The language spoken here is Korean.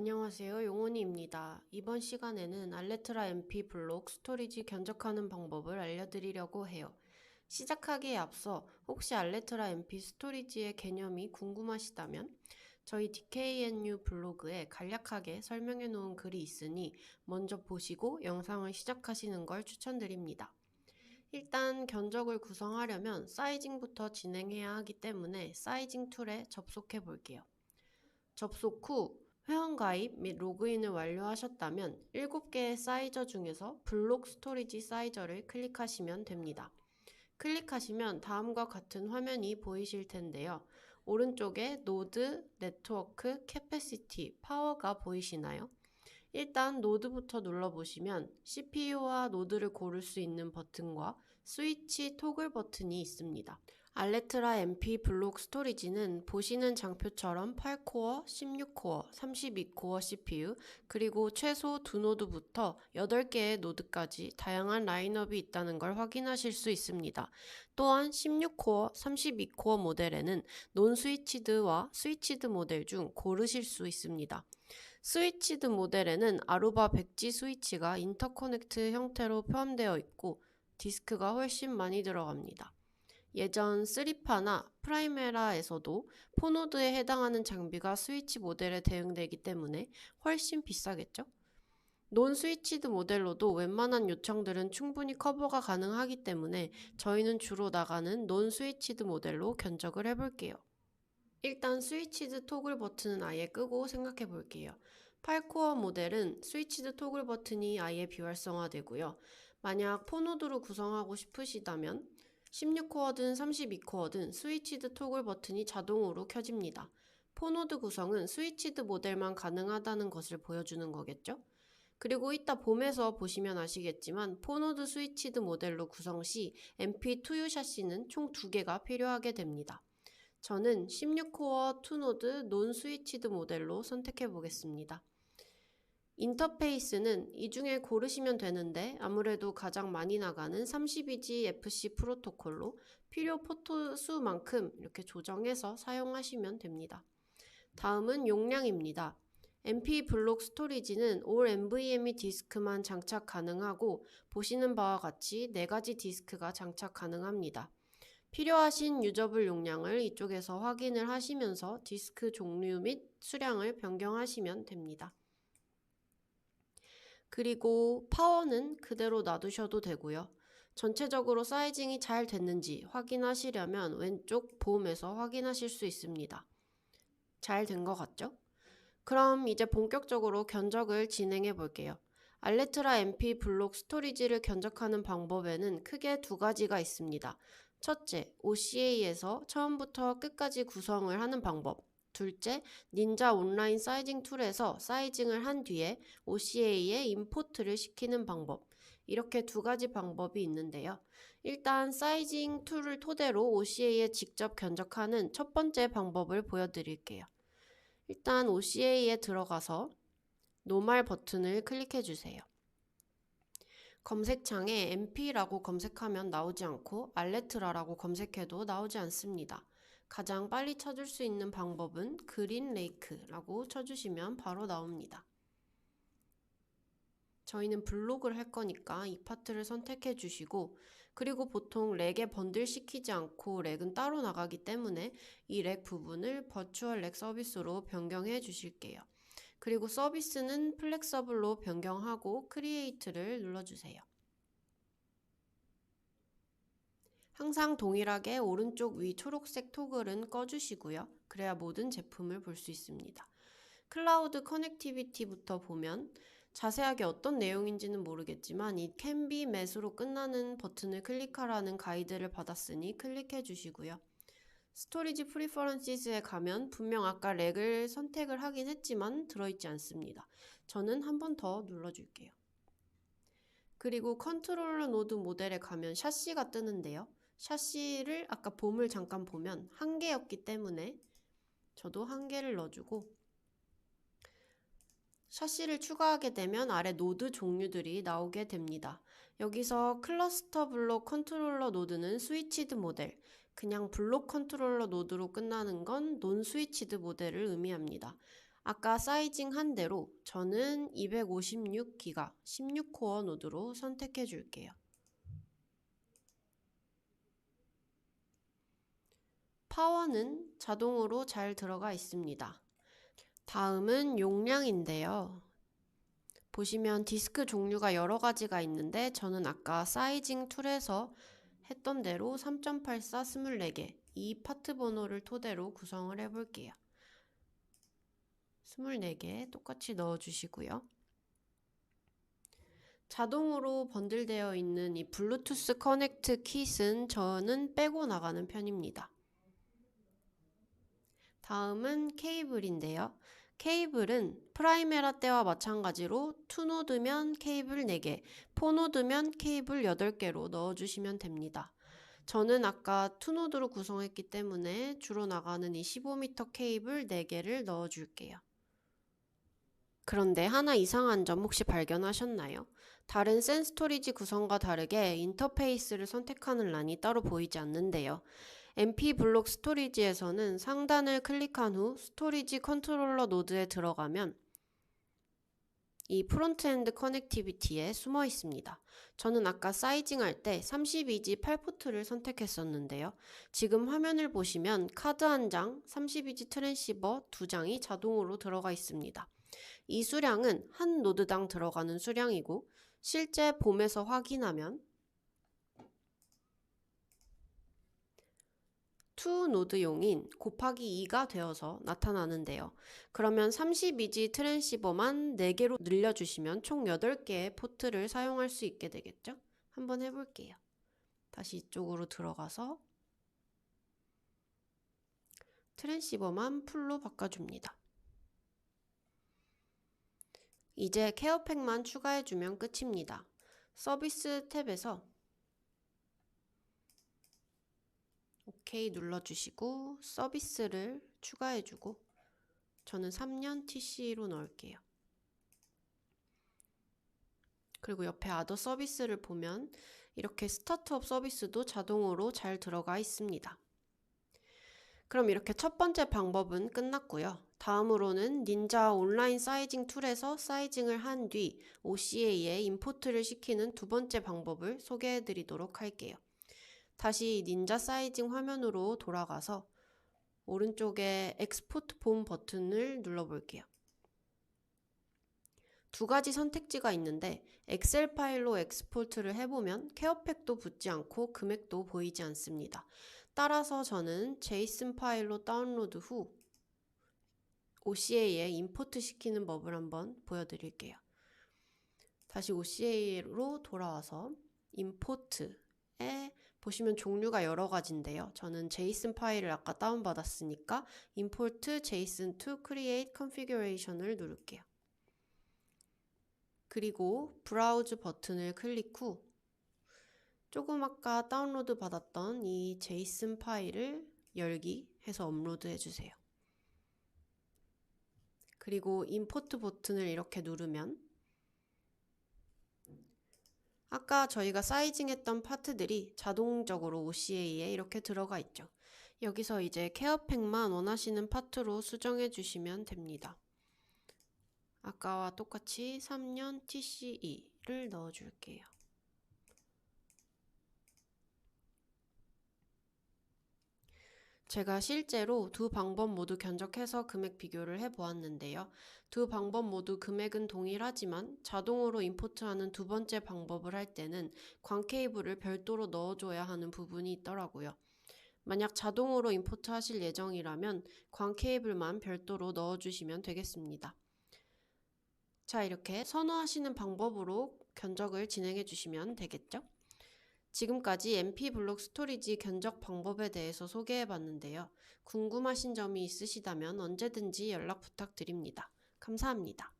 안녕하세요. 용원이입니다. 이번 시간에는 알레트라 MP 블록 스토리지 견적하는 방법을 알려드리려고 해요. 시작하기에 앞서 혹시 알레트라 MP 스토리지의 개념이 궁금하시다면 저희 DKNU 블로그에 간략하게 설명해 놓은 글이 있으니 먼저 보시고 영상을 시작하시는 걸 추천드립니다. 일단 견적을 구성하려면 사이징부터 진행해야 하기 때문에 사이징 툴에 접속해 볼게요. 접속 후 회원가입 및 로그인을 완료하셨다면 7개의 사이저 중에서 블록 스토리지 사이저를 클릭하시면 됩니다. 클릭하시면 다음과 같은 화면이 보이실 텐데요. 오른쪽에 노드, 네트워크, 캐패시티, 파워가 보이시나요? 일단 노드부터 눌러보시면 CPU와 노드를 고를 수 있는 버튼과 스위치 토글 버튼이 있습니다. 알레트라 MP 블록 스토리지는 보시는 장표처럼 8코어, 16코어, 32코어 CPU, 그리고 최소 두 노드부터 8개의 노드까지 다양한 라인업이 있다는 걸 확인하실 수 있습니다. 또한 16코어, 32코어 모델에는 논 스위치드와 스위치드 모델 중 고르실 수 있습니다. 스위치드 모델에는 아루바 백지 스위치가 인터커넥트 형태로 포함되어 있고 디스크가 훨씬 많이 들어갑니다. 예전 쓰리파나 프라이메라에서도 포노드에 해당하는 장비가 스위치 모델에 대응되기 때문에 훨씬 비싸겠죠? 논 스위치드 모델로도 웬만한 요청들은 충분히 커버가 가능하기 때문에 저희는 주로 나가는 논 스위치드 모델로 견적을 해볼게요. 일단 스위치드 토글 버튼은 아예 끄고 생각해 볼게요. 8코어 모델은 스위치드 토글 버튼이 아예 비활성화되고요. 만약 포노드로 구성하고 싶으시다면 16코어든 32코어든 스위치드 토글 버튼이 자동으로 켜집니다. 포노드 구성은 스위치드 모델만 가능하다는 것을 보여주는 거겠죠? 그리고 이따 봄에서 보시면 아시겠지만 포노드 스위치드 모델로 구성 시 MP2U 샤시는 총 2개가 필요하게 됩니다. 저는 16코어 2노드 논 스위치드 모델로 선택해 보겠습니다. 인터페이스는 이 중에 고르시면 되는데 아무래도 가장 많이 나가는 32G FC 프로토콜로 필요 포토 수만큼 이렇게 조정해서 사용하시면 됩니다. 다음은 용량입니다. MP 블록 스토리지는 올 NVMe 디스크만 장착 가능하고 보시는 바와 같이 4가지 디스크가 장착 가능합니다. 필요하신 유저블 용량을 이쪽에서 확인을 하시면서 디스크 종류 및 수량을 변경하시면 됩니다. 그리고 파워는 그대로 놔두셔도 되고요. 전체적으로 사이징이 잘 됐는지 확인하시려면 왼쪽 봄에서 확인하실 수 있습니다. 잘 된 것 같죠? 그럼 이제 본격적으로 견적을 진행해 볼게요. 알레트라 MP 블록 스토리지를 견적하는 방법에는 크게 두 가지가 있습니다. 첫째, OCA에서 처음부터 끝까지 구성을 하는 방법. 둘째, 닌자 온라인 사이징 툴에서 사이징을 한 뒤에 OCA에 임포트를 시키는 방법. 이렇게 두 가지 방법이 있는데요. 일단 사이징 툴을 토대로 OCA에 직접 견적하는 첫 번째 방법을 보여드릴게요. 일단 OCA에 들어가서 노말 버튼을 클릭해 주세요. 검색창에 MP라고 검색하면 나오지 않고 알레트라라고 검색해도 나오지 않습니다. 가장 빨리 찾을 수 있는 방법은 그린 레이크라고 쳐주시면 바로 나옵니다. 저희는 블록을 할 거니까 이 파트를 선택해 주시고 그리고 보통 렉에 번들 시키지 않고 렉은 따로 나가기 때문에 이 렉 부분을 버추얼 렉 서비스로 변경해 주실게요. 그리고 서비스는 플렉서블로 변경하고 크리에이트를 눌러주세요. 항상 동일하게 오른쪽 위 초록색 토글은 꺼주시고요. 그래야 모든 제품을 볼 수 있습니다. 클라우드 커넥티비티부터 보면 자세하게 어떤 내용인지는 모르겠지만 이 be met으로 끝나는 버튼을 클릭하라는 가이드를 받았으니 클릭해 주시고요. 스토리지 프리퍼런시스에 가면 분명 아까 렉을 선택을 하긴 했지만 들어있지 않습니다. 저는 한 번 더 눌러줄게요. 그리고 컨트롤러 노드 모델에 가면 샤시가 뜨는데요. 샤시를 아까 봄을 잠깐 보면 한 개였기 때문에 저도 한 개를 넣어주고 샤시를 추가하게 되면 아래 노드 종류들이 나오게 됩니다. 여기서 클러스터 블록 컨트롤러 노드는 스위치드 모델, 그냥 블록 컨트롤러 노드로 끝나는 건 논 스위치드 모델을 의미합니다. 아까 사이징 한 대로 저는 256기가 16코어 노드로 선택해 줄게요. 파워는 자동으로 잘 들어가 있습니다. 다음은 용량인데요. 보시면 디스크 종류가 여러 가지가 있는데 저는 아까 사이징 툴에서 했던 대로 3.84 24개 이 파트 번호를 토대로 구성을 해 볼게요. 24개 똑같이 넣어 주시고요. 자동으로 번들되어 있는 이 블루투스 커넥트 킷은 저는 빼고 나가는 편입니다. 다음은 케이블인데요. 케이블은 프라이메라 때와 마찬가지로 투노드면 케이블 4개, 포노드면 케이블 8개로 넣어주시면 됩니다. 저는 아까 투노드로 구성했기 때문에 주로 나가는 이 15m 케이블 4개를 넣어줄게요. 그런데 하나 이상한 점 혹시 발견하셨나요? 다른 센스토리지 구성과 다르게 인터페이스를 선택하는 란이 따로 보이지 않는데요. MP 블록 스토리지에서는 상단을 클릭한 후 스토리지 컨트롤러 노드에 들어가면 이 프론트엔드 커넥티비티에 숨어 있습니다. 저는 아까 사이징 할 때 32G 8포트를 선택했었는데요. 지금 화면을 보시면 카드 한 장, 32G 트랜시버 두 장이 자동으로 들어가 있습니다. 이 수량은 한 노드당 들어가는 수량이고 실제 봄에서 확인하면 투 노드용인 곱하기 2가 되어서 나타나는데요. 그러면 32G 트랜시버만 4개로 늘려주시면 총 8개의 포트를 사용할 수 있게 되겠죠? 한번 해볼게요. 다시 이쪽으로 들어가서 트랜시버만 풀로 바꿔줍니다. 이제 케어팩만 추가해주면 끝입니다. 서비스 탭에서 OK 눌러주시고 서비스를 추가해주고 저는 3년 TC로 넣을게요. 그리고 옆에 아더 서비스를 보면 이렇게 스타트업 서비스도 자동으로 잘 들어가 있습니다. 그럼 이렇게 첫 번째 방법은 끝났고요. 다음으로는 닌자 온라인 사이징 툴에서 사이징을 한 뒤 OCA에 임포트를 시키는 두 번째 방법을 소개해 드리도록 할게요. 다시 닌자 사이징 화면으로 돌아가서 오른쪽에 엑스포트 봄 버튼을 눌러볼게요. 두 가지 선택지가 있는데 엑셀 파일로 엑스포트를 해보면 케어팩도 붙지 않고 금액도 보이지 않습니다. 따라서 저는 제이슨 파일로 다운로드 후 OCA에 임포트 시키는 법을 한번 보여드릴게요. 다시 OCA로 돌아와서 임포트에 보시면 종류가 여러 가지인데요. 저는 제이슨 파일을 아까 다운받았으니까 import json to create configuration을 누를게요. 그리고 브라우즈 버튼을 클릭 후 조금 아까 다운로드 받았던 이 제이슨 파일을 열기 해서 업로드 해주세요. 그리고 임포트 버튼을 이렇게 누르면 아까 저희가 사이징 했던 파트들이 자동적으로 OCA에 이렇게 들어가 있죠. 여기서 이제 케어팩만 원하시는 파트로 수정해 주시면 됩니다. 아까와 똑같이 3년 TCE를 넣어 줄게요. 제가 실제로 두 방법 모두 견적해서 금액 비교를 해 보았는데요. 두 방법 모두 금액은 동일하지만 자동으로 임포트하는 두 번째 방법을 할 때는 광 케이블을 별도로 넣어줘야 하는 부분이 있더라고요. 만약 자동으로 임포트 하실 예정이라면 광 케이블만 별도로 넣어주시면 되겠습니다. 자, 이렇게 선호하시는 방법으로 견적을 진행해 주시면 되겠죠? 지금까지 MP 블록 스토리지 견적 방법에 대해서 소개해 봤는데요. 궁금하신 점이 있으시다면 언제든지 연락 부탁드립니다. 감사합니다.